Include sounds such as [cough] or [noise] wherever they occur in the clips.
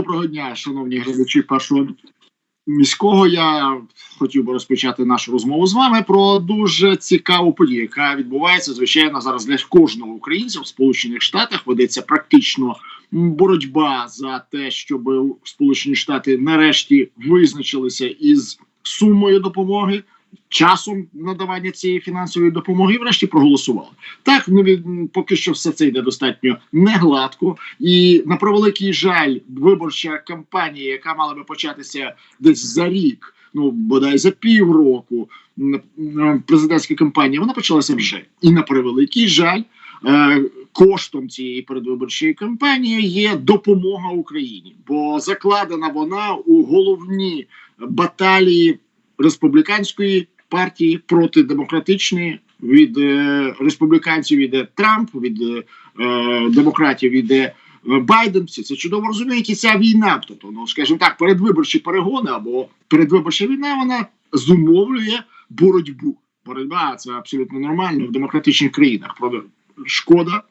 Доброго дня, шановні глядачі першого міського. Я хотів би розпочати нашу розмову з вами про дуже цікаву подію, яка відбувається звичайно зараз для кожного українця в Сполучених Штатах. Ведеться практично боротьба за те, щоб Сполучені Штати нарешті визначилися із сумою допомоги. Часом надавання цієї фінансової допомоги, врешті проголосували. Так, ну від поки що все це йде достатньо негладко, і на превеликий жаль, виборча кампанія, яка мала би початися десь за рік, ну бодай за півроку, президентська кампанія, вона почалася вже. І на превеликий жаль, е, коштом цієї передвиборчої кампанії є допомога Україні, бо закладена вона у головні баталії республіканської партії проти демократичної. Від е, республіканців іде Трамп, від е, е, демократів іде Байден. Всі це чудово розуміють. І ця війна, тобто, ну скажімо так, передвиборчі перегони або передвиборча війна, вона зумовлює боротьбу. Боротьба це абсолютно нормально в демократичних країнах. Шкода.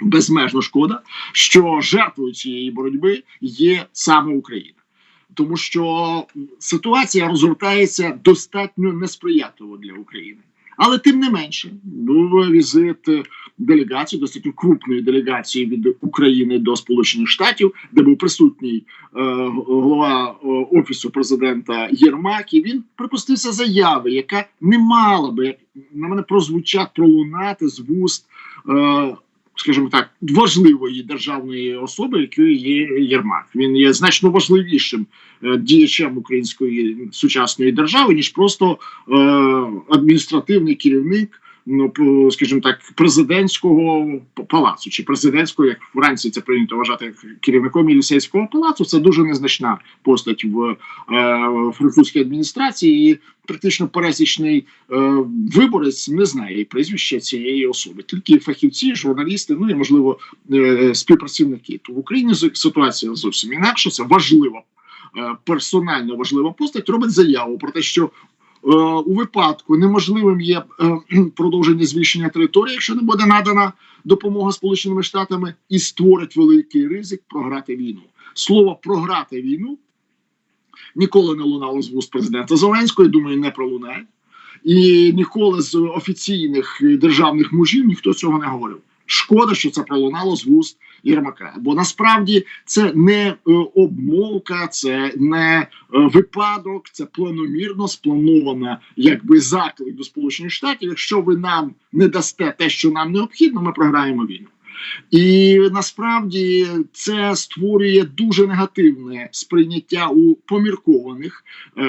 Безмежно шкода, що жертвою цієї боротьби є саме Україна тому що ситуація розгортається достатньо несприятливо для України. Але тим не менше, був візит делегації, достатньо крупної делегації від України до Сполучених Штатів, де був присутній е, голова е, офісу президента Єрмак. І він припустився заяви, яка не мала би на мене прозвучати пролунати з вуст. Е, скажімо так, важливої державної особи, якою є Єрмак. Він є значно важливішим е, діячем української сучасної держави, ніж просто е, адміністративний керівник. Ну, скажімо так, президентського палацу чи президентського, як вранці це прийнято вважати керівником Єлісейського палацу. Це дуже незначна постать в е, французькій адміністрації. І практично пересічний е, виборець не знає прізвища цієї особи. Тільки фахівці, журналісти, ну і можливо е, співпрацівники. То в Україні ситуація зовсім інакша. Це важлива, е, персонально важлива постать. Робить заяву про те, що. Е, У випадку неможливим є е, [clears throat] продовження звільшення території, якщо не буде надана допомога Сполученими Штатами, і створить великий ризик програти війну. Слово програти війну ніколи не лунало з вуст президента Зеленського, і думаю, не пролунає. І ніколи з офіційних державних мужів ніхто цього не говорив. Шкода, що це пролунало з вуст Єрмака. Бо насправді це не е, обмовка, це не е, випадок, це планомірно спланована якби заклик до Сполучених Штатів. Якщо ви нам не дасте те, що нам необхідно, ми програємо війну. І насправді це створює дуже негативне сприйняття у поміркованих е,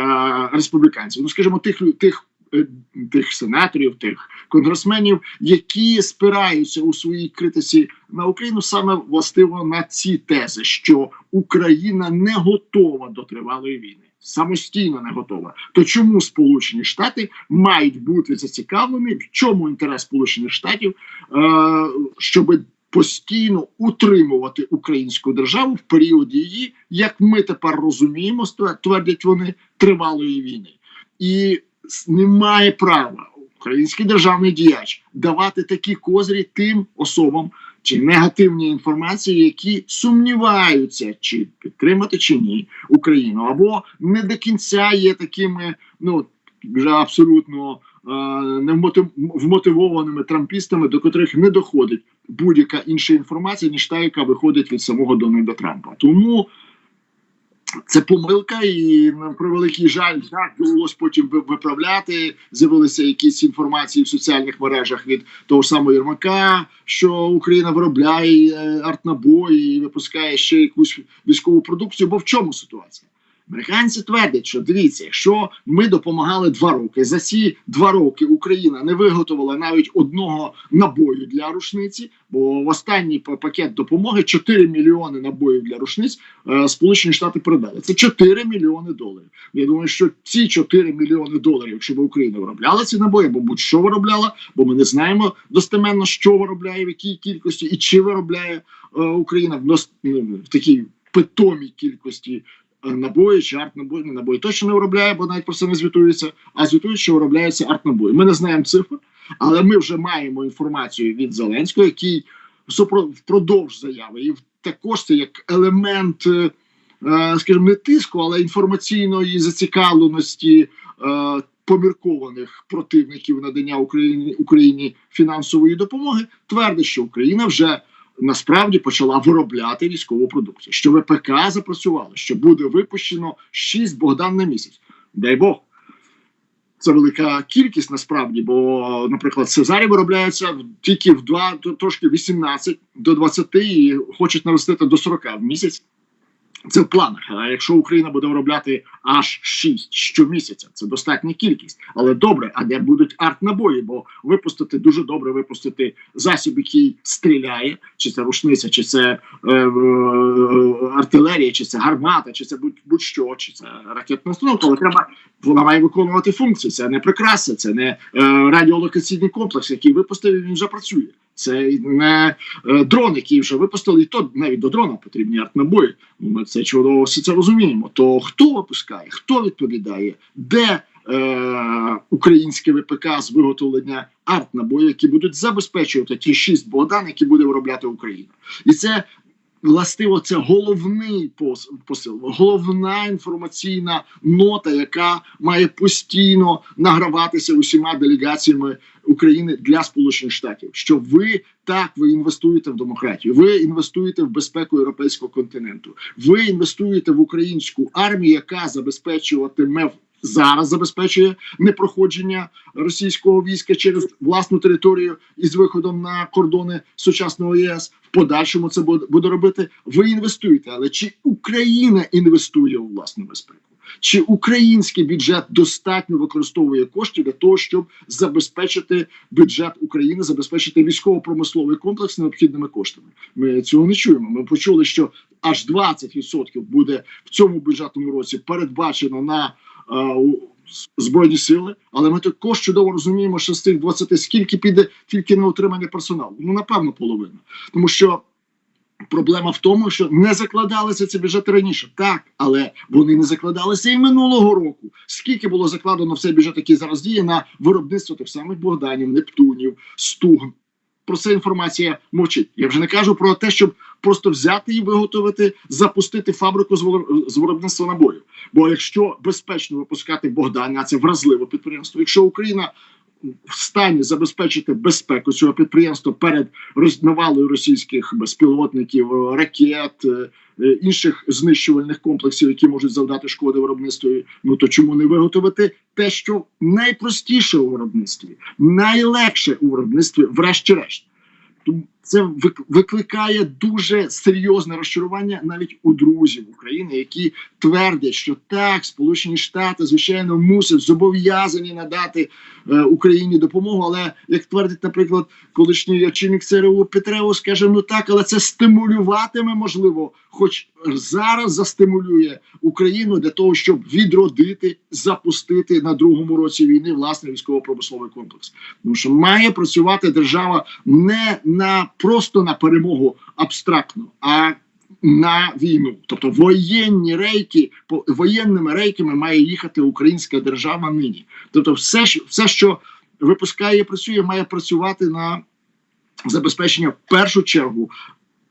республіканців. Ну, скажімо, тих тих. Е, Тих сенаторів, тих конгресменів, які спираються у своїй критиці на Україну саме властиво на ці тези, що Україна не готова до тривалої війни, самостійно не готова. То чому Сполучені Штати мають бути зацікавлені? В чому інтерес Сполучених Штатів, е, щоб постійно утримувати українську державу в період її, як ми тепер розуміємо, твердять вони тривалої війни, і с- немає права український державний діяч давати такі козирі тим особам чи негативні інформації, які сумніваються, чи підтримати чи ні Україну, або не до кінця є такими, ну вже абсолютно е, вмотивованими трампістами, до котрих не доходить будь-яка інша інформація, ніж та, яка виходить від самого Дональда Трампа. Тому це помилка, і на превеликий жаль, так довелось потім виправляти. З'явилися якісь інформації в соціальних мережах від того самого Єрмака, що Україна виробляє е, артнабої і випускає ще якусь військову продукцію. Бо в чому ситуація? Американці твердять, що дивіться, якщо ми допомагали два роки, за ці два роки Україна не виготовила навіть одного набою для рушниці, бо в останній пакет допомоги 4 мільйони набоїв для рушниць е, Сполучені Штати передали. Це 4 мільйони доларів. Я думаю, що ці 4 мільйони доларів, якщо б Україна виробляла ці набої, або будь-що виробляла, бо ми не знаємо достеменно, що виробляє, в якій кількості і чи виробляє е, Україна в, ну, в такій питомій кількості набої чи артнабої. Ну, набої точно не виробляє, бо навіть про це не звітується, а звітують, що виробляється артнабої. Ми не знаємо цифр, але ми вже маємо інформацію від Зеленського, який впродовж заяви, і також це як елемент е, е, скажімо, не тиску, але інформаційної зацікавленості е, поміркованих противників надання Україні Україні фінансової допомоги, твердить, що Україна вже насправді почала виробляти військову продукцію, що ВПК запрацювало, що буде випущено 6 Богдан на місяць. Дай Бог. Це велика кількість насправді, бо, наприклад, Цезарі виробляється тільки в два, трошки 18 до 20 і хочуть наростити до 40 в місяць. Це в планах. А якщо Україна буде виробляти аж 6 щомісяця, це достатня кількість. Але добре, а де будуть арт-набої? Бо випустити дуже добре випустити засіб, який стріляє, чи це рушниця, чи це е, е, артилерія, чи це гармата, чи це будь- будь-що, чи це ракетна установка, але треба вона має виконувати функції. Це не прикраса, це не е, радіолокаційний комплекс, який випустив, він вже працює. Це не е, дрон, який вже випустили, і то навіть до дрона потрібні артнабої. Ну, Ми це чудово всі це розуміємо. То хто випускає, хто відповідає, де е, українське ВПК з виготовлення артнабоїв, які будуть забезпечувати ті шість Богдан, які буде виробляти Україна, і це. Властиво, це головний пос- посил, головна інформаційна нота, яка має постійно награватися усіма делегаціями України для Сполучених Штатів. Що ви так ви інвестуєте в демократію, ви інвестуєте в безпеку європейського континенту, ви інвестуєте в українську армію, яка забезпечуватиме зараз забезпечує непроходження російського війська через власну територію із виходом на кордони сучасного ЄС. В подальшому це буде робити. Ви інвестуєте, але чи Україна інвестує у власну безпеку? Чи український бюджет достатньо використовує коштів для того, щоб забезпечити бюджет України, забезпечити військово-промисловий комплекс необхідними коштами? Ми цього не чуємо. Ми почули, що аж 20% буде в цьому бюджетному році передбачено на збройні сили, але ми також чудово розуміємо, що з цих 20 скільки піде тільки на утримання персоналу. Ну напевно, половина, тому що. Проблема в тому, що не закладалися ці бюджети раніше, так, але вони не закладалися і минулого року. Скільки було закладено в цей бюджет, який зараз діє на виробництво тих самих Богданів, Нептунів, Стуг. Про це інформація мовчить. Я вже не кажу про те, щоб просто взяти і виготовити, запустити фабрику з виро- виробництва набоїв. Бо якщо безпечно випускати Богдана, це вразливе підприємство, якщо Україна в стані забезпечити безпеку цього підприємства перед навалою російських безпілотників, е, ракет, е, е, інших знищувальних комплексів, які можуть завдати шкоди виробництву, ну то чому не виготовити те, що найпростіше у виробництві, найлегше у виробництві, врешті-решт. Це вик- викликає дуже серйозне розчарування навіть у друзів України, які твердять, що так, Сполучені Штати, звичайно, мусять зобов'язані надати е, Україні допомогу. Але як твердить, наприклад, колишній очільник ЦРУ Петреус, скаже, ну так, але це стимулюватиме, можливо, хоч зараз застимулює Україну для того, щоб відродити, запустити на другому році війни власний військово-промисловий комплекс. Тому що має працювати держава не на просто на перемогу абстрактно, а на війну, тобто воєнні рейки, по воєнними рейками має їхати українська держава нині. Тобто, все, все, що випускає працює, має працювати на забезпечення в першу чергу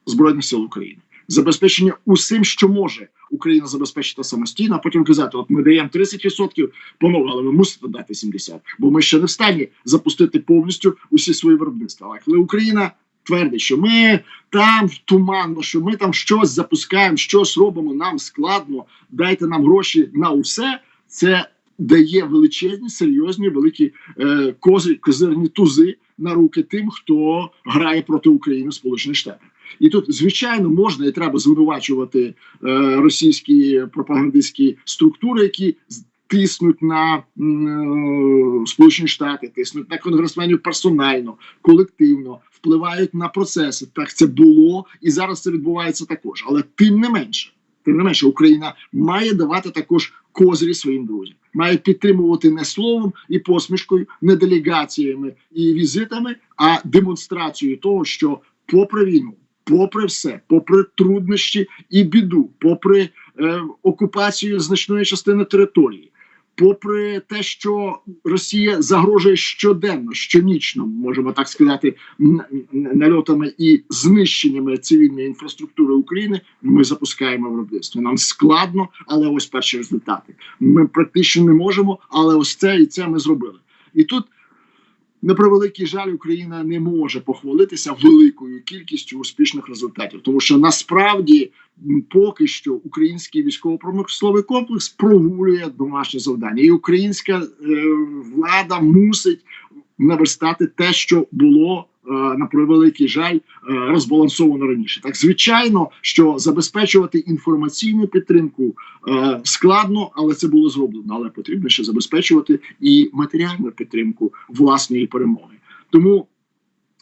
збройних сил України, забезпечення усім, що може Україна забезпечити самостійно, а потім казати: от ми даємо 30%, панове, але ви мусите дати 70%, бо ми ще не в стані запустити повністю усі свої виробництва. Але коли Україна твердить, що ми там туманно, що ми там щось запускаємо, щось робимо, нам складно, дайте нам гроші на усе. Це дає величезні, серйозні, великі е, кози, козирні тузи на руки тим, хто грає проти України в Сполучених Штатах. І тут, звичайно, можна і треба звинувачувати е, російські пропагандистські структури, які тиснуть на е, Сполучені Штати, тиснуть на конгресменів персонально, колективно, впливають на процеси. Так це було і зараз це відбувається також. Але тим не менше, тим не менше, Україна має давати також козирі своїм друзям, має підтримувати не словом і посмішкою, не делегаціями і візитами, а демонстрацією того, що попри війну. Попри все, попри труднощі і біду, попри е, окупацію значної частини території, попри те, що Росія загрожує щоденно, щонічно, можемо так сказати, нальотами і знищеннями цивільної інфраструктури України, ми запускаємо виробництво. Нам складно, але ось перші результати. Ми практично не можемо, але ось це і це ми зробили. І тут. На превеликий жаль, Україна не може похвалитися великою кількістю успішних результатів, тому що насправді поки що український військово-промисловий комплекс прогулює домашнє завдання, і українська е, влада мусить наверстати те, що було е, на превеликий жаль е, розбалансовано раніше. Так звичайно, що забезпечувати інформаційну підтримку е, складно, але це було зроблено. Але потрібно ще забезпечувати і матеріальну підтримку власної перемоги. Тому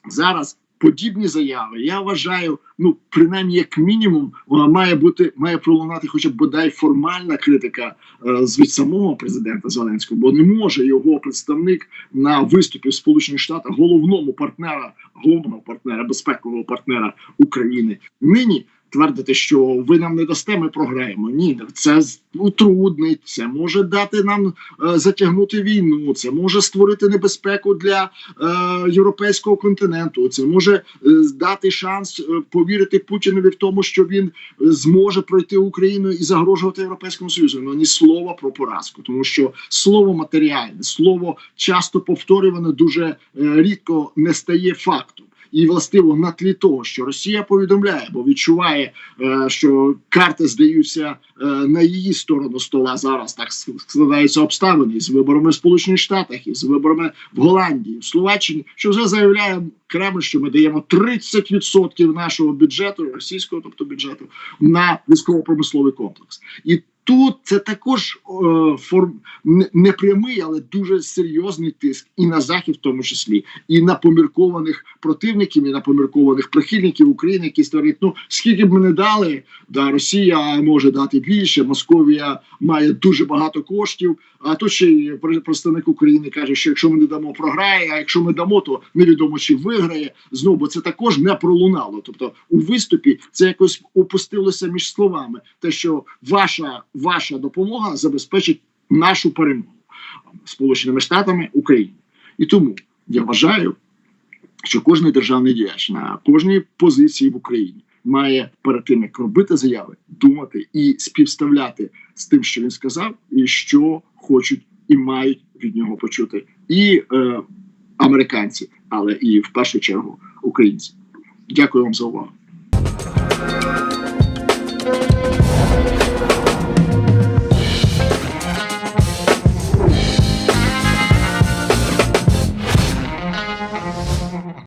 зараз подібні заяви, я вважаю, ну принаймні, як мінімум, вона має бути має пролунати, хоча б бодай формальна критика е, від самого президента Зеленського, бо не може його представник на виступі в Сполучених Штатах, головному партнера, головного партнера, безпекового партнера України нині. Твердити, що ви нам не дасте, ми програємо. Ні, це утруднить, це може дати нам е, затягнути війну, це може створити небезпеку для е, європейського континенту. Це може е, дати шанс е, повірити Путінові в тому, що він е, зможе пройти Україну і загрожувати європейському союзу. Ну ні слова про поразку, тому що слово матеріальне, слово часто повторюване дуже е, рідко не стає фактом. І властиво на тлі того, що Росія повідомляє, бо відчуває, е, що карти здаються е, на її сторону стола зараз. Так складаються обставини з виборами в Сполучених Штатах, і з виборами в Голландії, в Словаччині, що вже заявляє Кремль, що ми даємо 30% нашого бюджету, російського, тобто бюджету, на військово-промисловий комплекс. І тут це також е, форм не, не прямий, але дуже серйозний тиск і на захід, в тому числі, і на поміркованих противників, і на поміркованих прихильників України, які створюють, ну скільки б ми не дали, да Росія може дати більше, Московія має дуже багато коштів. А тут ще й представник України каже, що якщо ми не дамо, програє. А якщо ми дамо, то невідомо чи виграє знову. Бо це також не пролунало. Тобто у виступі це якось опустилося між словами. Те, що ваша ваша допомога забезпечить нашу перемогу Сполученими Штатами Україні. І тому я вважаю, що кожен державний діяч на кожній позиції в Україні має перед тим, як робити заяви, думати і співставляти з тим, що він сказав, і що хочуть і мають від нього почути і е, американці, але і в першу чергу українці. Дякую вам за увагу.